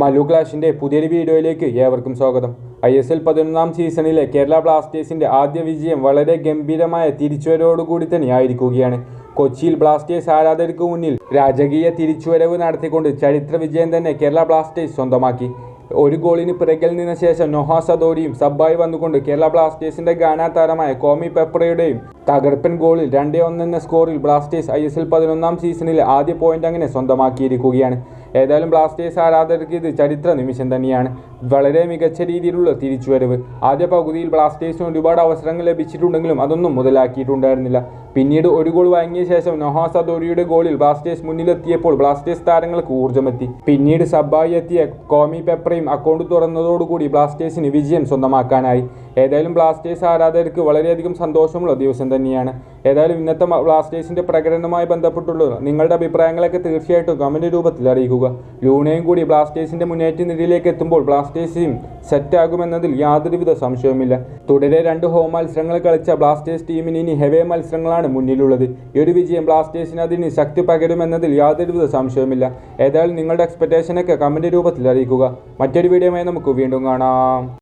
മല്ലു ക്ലാഷിന്റെ പുതിയൊരു വീഡിയോയിലേക്ക് ഏവർക്കും സ്വാഗതം. ഐ എസ് എൽ പതിനൊന്നാം സീസണിലെ കേരള ബ്ലാസ്റ്റേഴ്സിന്റെ ആദ്യ വിജയം വളരെ ഗംഭീരമായ തിരിച്ചുവരവോടുകൂടി തന്നെയായിരിക്കുകയാണ്. കൊച്ചിയിൽ ബ്ലാസ്റ്റേഴ്സ് ആരാധകർക്ക് മുന്നിൽ രാജകീയ തിരിച്ചുവരവ് നടത്തിക്കൊണ്ട് ചരിത്ര വിജയം തന്നെ കേരള ബ്ലാസ്റ്റേഴ്സ് സ്വന്തമാക്കി. ഒരു ഗോളിന് പിറകിൽ നിന്ന ശേഷം നൊഹാ സദോരിയും സബ്ബായി വന്നുകൊണ്ട് കേരള ബ്ലാസ്റ്റേഴ്സിന്റെ ഗാനാ താരമായ കോമി പെപ്രയുടെയും തകർപ്പൻ ഗോളിൽ രണ്ടേ ഒന്നെന്ന സ്കോറിൽ ബ്ലാസ്റ്റേഴ്സ് ഐ എസ് എൽ പതിനൊന്നാം സീസണിലെ ആദ്യ പോയിന്റ് അങ്ങനെ സ്വന്തമാക്കിയിരിക്കുകയാണ്. ഏതായാലും ബ്ലാസ്റ്റേഴ്സ് ആരാധകർക്ക് ഇത് ചരിത്ര നിമിഷം തന്നെയാണ്. വളരെ മികച്ച രീതിയിലുള്ള തിരിച്ചുവരവ്. ആദ്യ പകുതിയിൽ ബ്ലാസ്റ്റേഴ്സിന് ഒരുപാട് അവസരങ്ങൾ ലഭിച്ചിട്ടുണ്ടെങ്കിലും അതൊന്നും മുതലാക്കിയിട്ടുണ്ടായിരുന്നില്ല. പിന്നീട് ഒരു ഗോൾ വാങ്ങിയ ശേഷം നൊഹാ സദോരിയുടെ ഗോളിൽ ബ്ലാസ്റ്റേഴ്സ് മുന്നിലെത്തിയപ്പോൾ ബ്ലാസ്റ്റേഴ്സ് താരങ്ങൾക്ക് ഊർജമെത്തി. പിന്നീട് സബ്ബായി എത്തിയ കോമി പെപ്രയും അക്കൗണ്ട് തുറന്നതോടുകൂടി ബ്ലാസ്റ്റേഴ്സിന് വിജയം സ്വന്തമാക്കാനായി. ഏതായാലും ബ്ലാസ്റ്റേഴ്സ് ആരാധകർക്ക് വളരെയധികം സന്തോഷമുള്ള ദിവസം തന്നെയാണ്. ഏതായാലും ഇന്നത്തെ ബ്ലാസ്റ്റേഴ്സിന്റെ പ്രകടനവുമായി ബന്ധപ്പെട്ടുള്ള നിങ്ങളുടെ അഭിപ്രായങ്ങളൊക്കെ തീർച്ചയായിട്ടും കമന്റ് രൂപത്തിൽ അറിയിക്കുക. ലൂണയും കൂടി ബ്ലാസ്റ്റേഴ്സിന്റെ മുന്നേറ്റ നിരയിലേക്ക് എത്തുമ്പോൾ ബ്ലാസ്റ്റേഴ്സും സെറ്റാകുമെന്നതിൽ യാതൊരുവിധ സംശയവുമില്ല. തുടരെ രണ്ട് ഹോം മത്സരങ്ങൾ കളിച്ച ബ്ലാസ്റ്റേഴ്സ് ടീമിന് ഇനി ഹെവേ മത്സരങ്ങളാണ് മുന്നിലുള്ളത്. ഈ ഒരു വിജയം ബ്ലാസ്റ്റേഴ്സിന് അതിന് ശക്തി പകരുമെന്നതിൽ യാതൊരുവിധ സംശയവുമില്ല. ഏതായാലും നിങ്ങളുടെ എക്സ്പെക്ടേഷനൊക്കെ കമന്റ് രൂപത്തിൽ അറിയിക്കുക. മറ്റൊരു വീഡിയോയുമായി നമുക്ക് വീണ്ടും കാണാം.